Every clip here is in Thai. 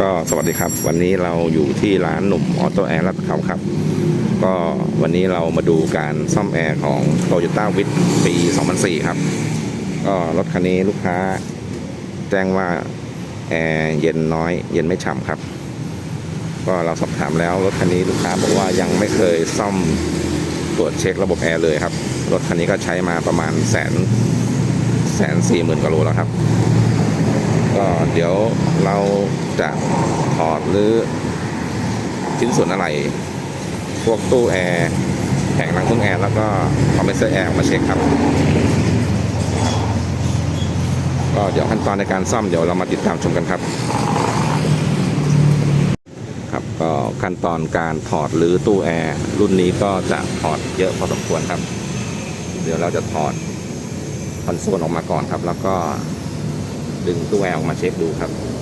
ก็สวัสดีครับ วันนี้เราอยู่ที่ร้านหนุ่มออโต้แอร์ลาดพร้าครับ ก็วันนี้เรามาดูการซ่อมแอร์ของ Toyota w i t ปี 2004 ครับ ก็รถคันนี้ลูกค้า แจ้งว่า แอร์เย็นน้อย เย็นไม่ฉ่ำครับ ก็เราสอบถามแล้วรถคันนี้ลูกค้าบอกว่ายังไม่เคยซ่อมตรวจเช็คระบบแอร์เลยครับ รถคันนี้ก็ใช้มาประมาณแสนแสนสี่หมื่นกว่าโลแล้วครับ ก็เดี๋ยวเราจะถอดหรือชิ้นส่วนอะไร พวกตู้แอร์แผงล้างเครื่องแอร์แล้วก็คอมเพรสเซอร์แอร์มาเช็คครับก็เดี๋ยวขั้นตอนในการซ่อมเดี๋ยวเรามาติดตามชมกันครับ ครับก็ขั้นตอนการถอดหรือตู้แอร์รุ่นนี้ก็จะถอดเยอะพอสมควรครับ เดี๋ยวเราจะถอดคอนโซลออกมาก่อนครับ แล้วก็ ดึงตู้แอร์ออกมาเช็คดูครับครับ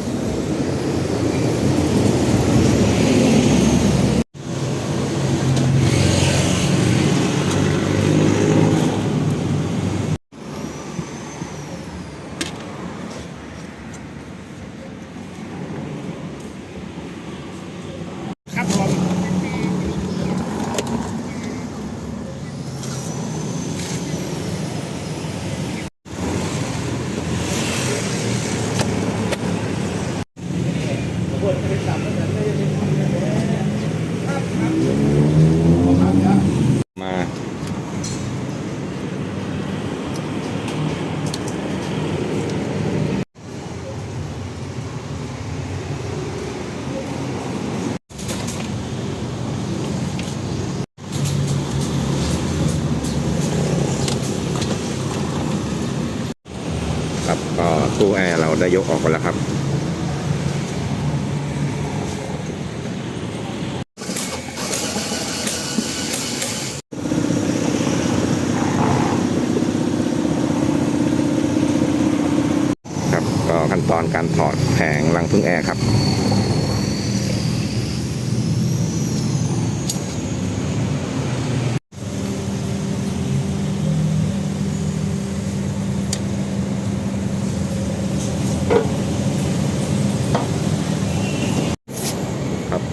ได้ยกออกไปแล้วครับครับก็ขั้นตอนการถอดแผงรังพึ่งแอร์ครับ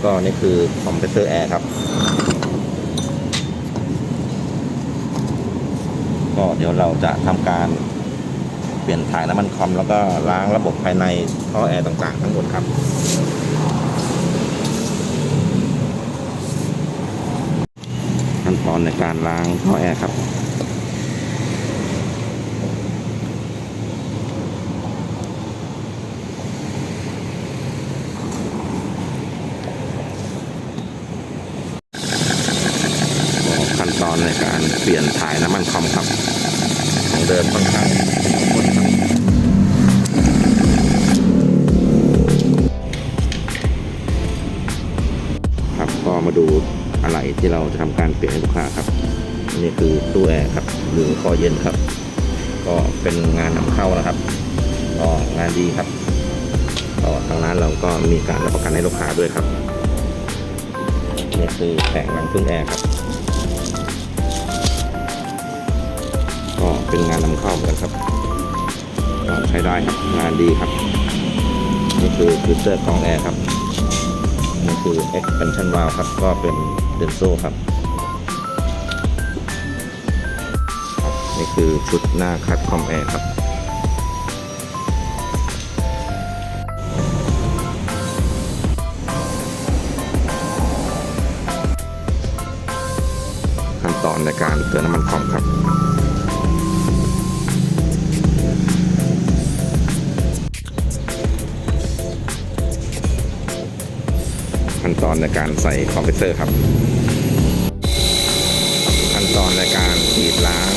ก็นี่คือคอมเพรสเซอร์แอร์ครับ ก็เดี๋ยวเราจะทำการเปลี่ยนถ่ายน้ำมันคอมแล้วก็ล้างระบบภายในท่อแอร์ต่างๆทั้งหมดครับขั้นตอนในการล้างท่อแอร์ครับ ขั้นตอน ในการเปลี่ยนถ่ายน้ำมันคอมครับของเดิมค่อนข้างครับครับก็มาดูอะไรที่เราจะทำการเปลี่ยนให้ลูกค้าครับนนี่คือตู้แอร์ครับหรือคอเย็นครับ ก็เป็นงานนำเข้านะครับก็งานดีครับก็ทางร้านเราก็มีการรับประกันให้ลูกค้าด้วยครับนี่คือแผงรังพึ่งแอร์ครับ ก็เป็นงานนำเข้าเหมือนกันครับก็ใช้ได้ครับงานดีครับ นี่คือฟิลเตอร์ของแอร์ครับนี่คือ expansion valve ครับ ก็เป็นเดนโซครับครับนี่คือชุดหน้าคัดคอมแอร์ครับขั้นตอนในการเติมน้ำมันคอมครับ อนในการใส่คอมเพรสเซอร์ครับ ขั้นตอนในการฉีดล้าง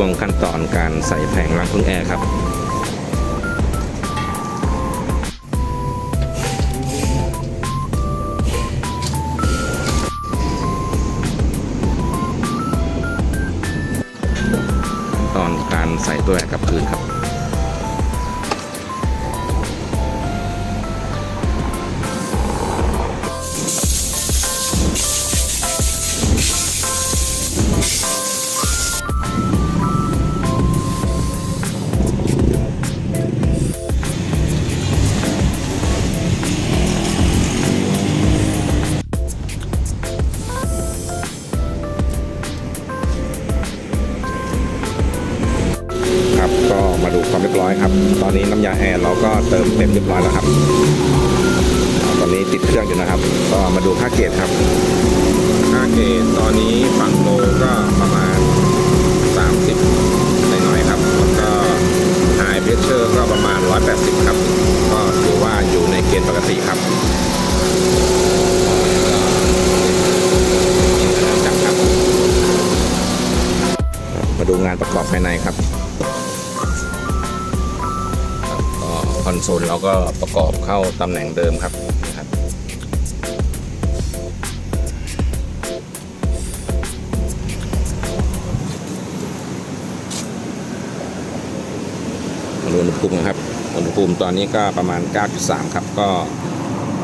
ช่วงขั้นตอนการใส่แผงรังพึ่งแอร์ครับตอนการใส่ตัวแอร์กับคืนครับ ดูความเรียบร้อยครับ ตอนนี้น้ำยาแอร์เราก็เติมเต็มเรียบร้อยแล้วครับ ตอนนี้ติดเครื่องอยู่นะครับ ก็มาดูค่าเกจครับค่าเกจตอนนี้ฝั่งโลก็ประมาณ 30หน่อยๆครับแล้วก็ไฮเพรสเชอร์ก็ประมาณ 180 ครับ ก็ถือว่าอยู่ในเกณฑ์ปกติครับจับครับมาดูงานประกอบภายในครับ อนโซลเราก็ประกอบเข้าตำแหน่งเดิมครับนะครับอุณหภูมินะครับอุณหภูมิตอนนี้ก็ประมาณ 9.3 ครับ ก็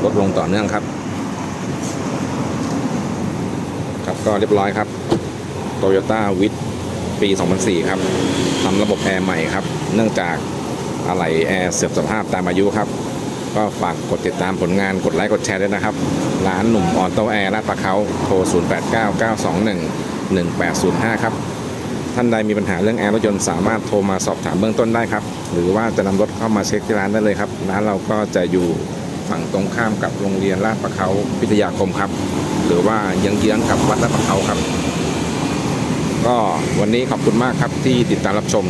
ลดลงต่อเนื่องครับ ครับก็เรียบร้อยครับ Toyota w i t ปี 2004 ครับทำระบบแอร์ใหม่ครับ เนื่องจาก อะไหล่แอร์เสื่อมสภาพตามอายุครับ ก็ฝากกดติดตามผลงานกดไลค์กดแชร์ด้วยนะครับ ร้านหนุ่มออโต้แอร์ลาดประเขาโทร 0899211805 ครับ ท่านใดมีปัญหาเรื่องแอร์รถยนต์สามารถโทรมาสอบถามเบื้องต้นได้ครับ หรือว่าจะนำรถเข้ามาเช็คที่ร้านได้เลยครับ ร้านเราก็จะอยู่ฝั่งตรงข้ามกับโรงเรียนลาดประเขาพิทยาคมครับ หรือว่ายังเยื้องกับวัดลาดประเขาครับ ก็วันนี้ขอบคุณมากครับที่ติดตามรับชม